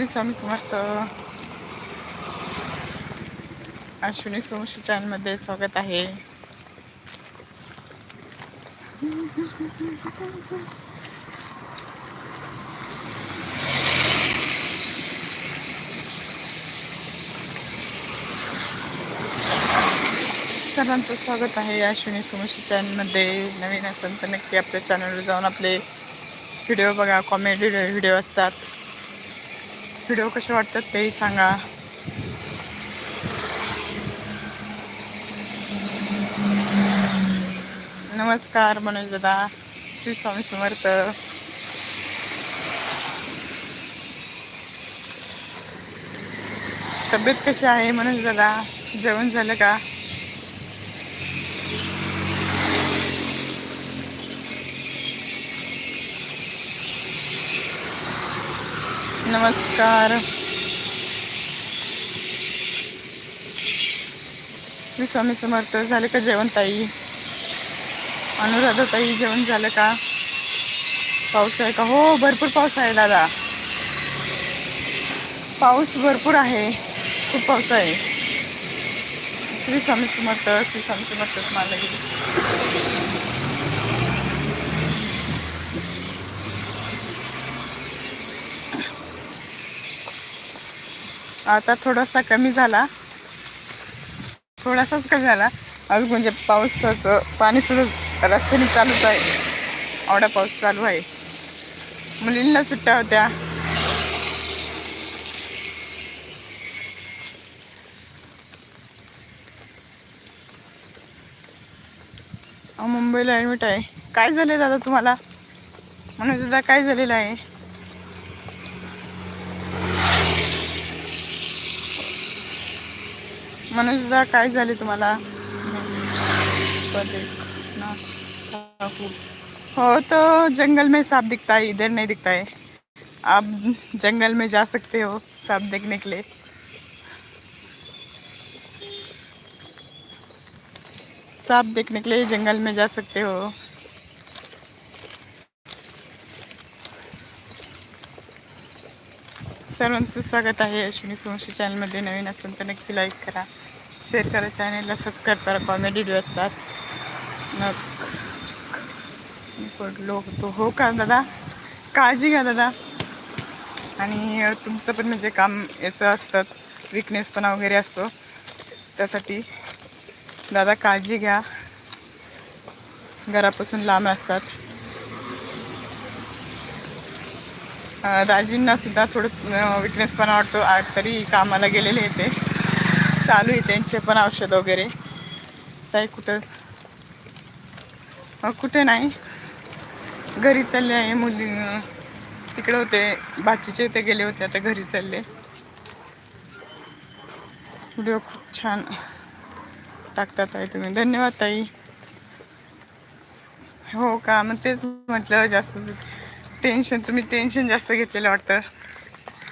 श्री स्वामी समर्थ. अश्विनी सोमशी चॅनलमध्ये स्वागत आहे. सर्वांचं स्वागत आहे अश्विनी सोमशी चॅनलमध्ये नवीन असेल तर नक्की आपल्या चॅनलवर जाऊन आपले व्हिडिओ बघा कॉमेडी व्हिडिओ असतात. व्हिडिओ कसे वाटतात तेही सांगा. नमस्कार मनोज दादा. श्री स्वामी समर्थ. तब्येत कशी आहे मनोज दादा? जेवण झालं का? नमस्कार. श्री स्वामी समर्थ झाले का जेवण ताई? अनुराधा ताई जेवण झालं का? पाऊस आहे का? हो भरपूर पाऊस आहे दादा. पाऊस भरपूर आहे. खूप पाऊस आहे. श्री स्वामी समर्थ श्री स्वामी समर्थ मला आता थोडासा कमी झाला. थोडासाच कमी झाला. अजून म्हणजे पावसाचं पाणी सुद्धा रस्त्याने चालूच आहे. आवडा पाऊस चालू आहे. मुलींना सुट्ट्या होत्या. मुंबईला ॲडमिट आहे. काय झालं दादा तुम्हाला? म्हणून दादा काय झालेलं आहे? मनोज दादा काय झाले तुम्हाला? हो तो जंगल में सांप दिखता है, इधर नहीं दिखता है। आप जंगल में जा सकते हो, सांप देखने के लिए। सांप देखने के लिए जंगल में जा सकते हो। सर्वांचं स्वागत आहे अश्विनी सोमशी चॅनलमध्ये नवीन असेल नक्की लाईक करा. शेअर करा चॅनेलला सबस्क्राईब करा कॉमेडी व्हिडिओ असतात. मग पडलो होतो हो का दादा? काळजी घ्या दादा. आणि तुमचं पण म्हणजे काम याचं असतं विकनेसपणा वगैरे असतो. त्यासाठी दादा काळजी घ्या. घरापासून लांब असतात. अ, सुद्धा थोडं विकनेसपणा वाटतो तरी कामाला गेलेले आहे ते. चालू आहे त्यांचे पण औषध वगैरे. ताई कुठं? कुठे नाही. घरी चालले आहे मुली तिकडे होते बाचीचे इथे गेले होते आता घरी चालले. व्हिडिओ खूप छान टाकतात ताई तुम्ही. धन्यवाद ताई. हो का? मग तेच म्हटलं जास्त टेन्शन तुम्ही टेन्शन जास्त घेतलेलं वाटतं.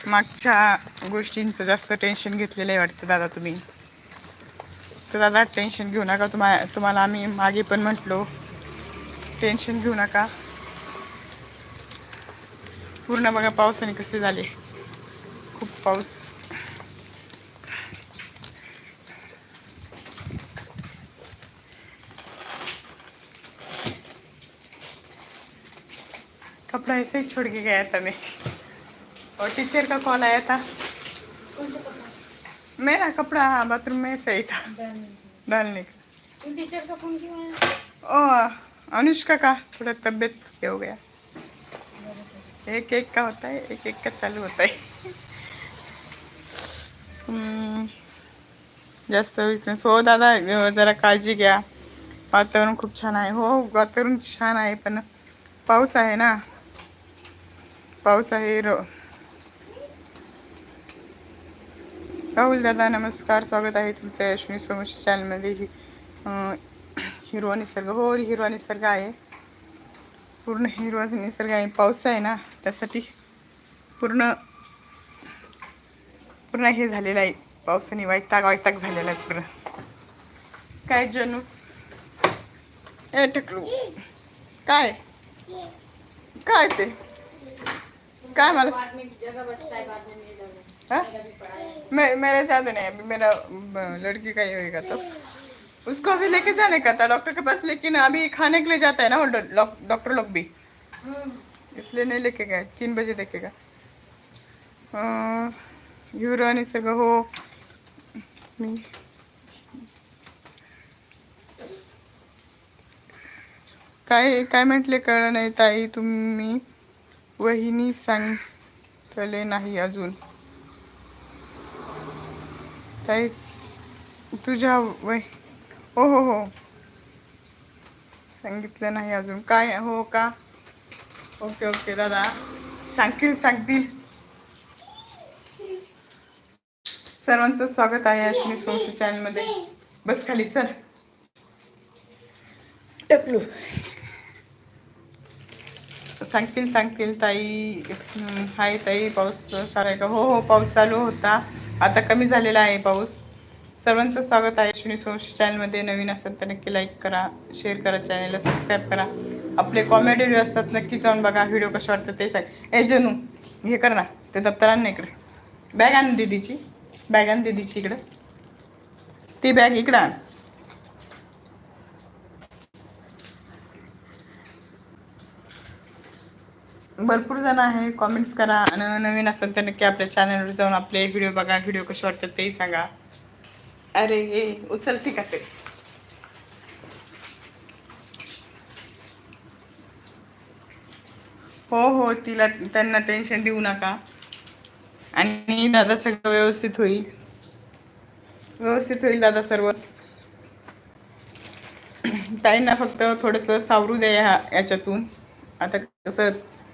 मागच्या गोष्टींचं जास्त टेन्शन घेतलेलं आहे वाटतं दादा तुम्ही. तर दादा टेन्शन घेऊ नका. तुम्हा तुम्हाला आम्ही मागे पण म्हटलो. टेन्शन घेऊ नका. पूर्ण बघा पावसाने कसे झाले. खूप पाऊस. कपड़ा ऐसे ही छोड़ के गया था मैं. और टीचर का कॉल आया था। मेरा कपड़ा बाथरूम में सही था। डालने का। टीचर का फोन क्यों आया? ओ अनुष्का का थोड़ा तबीयत हो गया। एक एक का होता है एक एक का चालू होता है। जास्त विकनेस हो दादा अं, जरा काळजी घ्या। वातावरण खूप छान आहे. हो वातावरण छान आहे पण पाऊस आहे ना. पाऊस आहे रो राहुल दादा नमस्कार. स्वागत आहे तुमचं अश्विनी सोमशी चॅनलमध्ये हि हिरवा निसर्ग. हो हिरवा निसर्ग आहे. पूर्ण हिरवा निसर्ग आहे. पाऊस आहे ना त्यासाठी पूर्ण पूर्ण हे झालेलं आहे. पावसाने वैताग वैताग झालेला आहे पूर्ण. काय जनू? ए टकलू. काय? काय ते? काय मला हाँ? मैं मेरे ज़्यादा नहीं अभी मेरा लड़की का ही होएगा तो। उसको अभी लेके जाने का था डॉक्टर के पास लेकिन अभी खाने के लिए जाता है ना वो डॉ- डॉक्टर लोग भी। इसलिए नहीं लेके गए तीन बजे देखेगा अं, युवराज सगळं हो मी काय काय म्हटले कळलं नाही ताई तुम्ही वहिनी सांगतले नाही अजून. ताई तुझ्या वय हो हो हो. सांगितलं नाही अजून. काय हो का? ओके ओके दादा. सांगतील सांगतील. सर्वांचं स्वागत आहे अश्विनी सोशल चॅनलमध्ये. बस खाली चल. टकलू. सांगतील सांगतील ताई. हाय ताई. पाऊस चालू आहे का? हो हो पाऊस चालू होता. आता कमी झालेला आहे पाऊस. सर्वांचं स्वागत आहे अश्विनी सोशल चॅनलमध्ये. नवीन असेल तर नक्की लाईक करा शेअर करा चॅनलला सबस्क्राईब करा. आपले कॉमेडी व्हिडिओ असतात नक्की जाऊन बघा व्हिडिओ कसे वाटतं ते सांग. ए जनू हे कर ना ते दप्तर आण इकडे. बॅग आण दीदीची. बॅग आण दीदीची इकडं. ती बॅग इकडं आण. भरपूर जण आहे. कॉमेंट्स करा. आणि नवीन असेल तर नक्की आपल्या चॅनलवर जाऊन आपले व्हिडिओ बघा. व्हिडिओ कसे वाटतात तेही सांगा. अरे हे उचल ठीक आहे ते? हो हो तिला त्यांना टेन्शन देऊ नका. आणि दादा सगळं व्यवस्थित होईल. व्यवस्थित होईल दादा सर्व. ताईंना फक्त थोडंसं सावरू द्या ह्या याच्यातून. आता कसं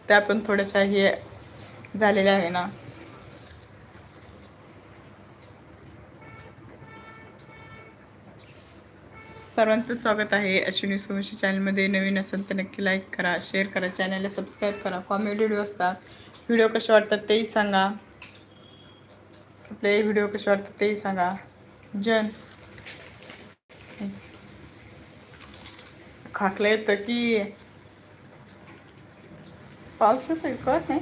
त्या पण थोड्याशा हे झालेल्या आहे ना. सर्वांचं स्वागत आहे अश्विनी सोमशी चॅनलमध्ये. नवीन असेल तर नक्की लाईक करा शेअर करा चॅनलला सबस्क्राईब करा. कॉमेडी व्हिडिओ असतात. व्हिडिओ कसे वाटतात तेही सांगा. आपले व्हिडिओ कसे वाटतात तेही सांगा. जन. खाकलं येतं की. पावसाचं कळत नाही.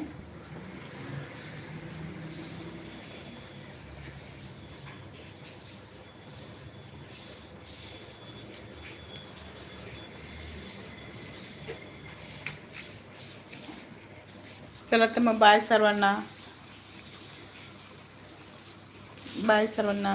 चला तर मग बाय सर्वांना. बाय सर्वांना.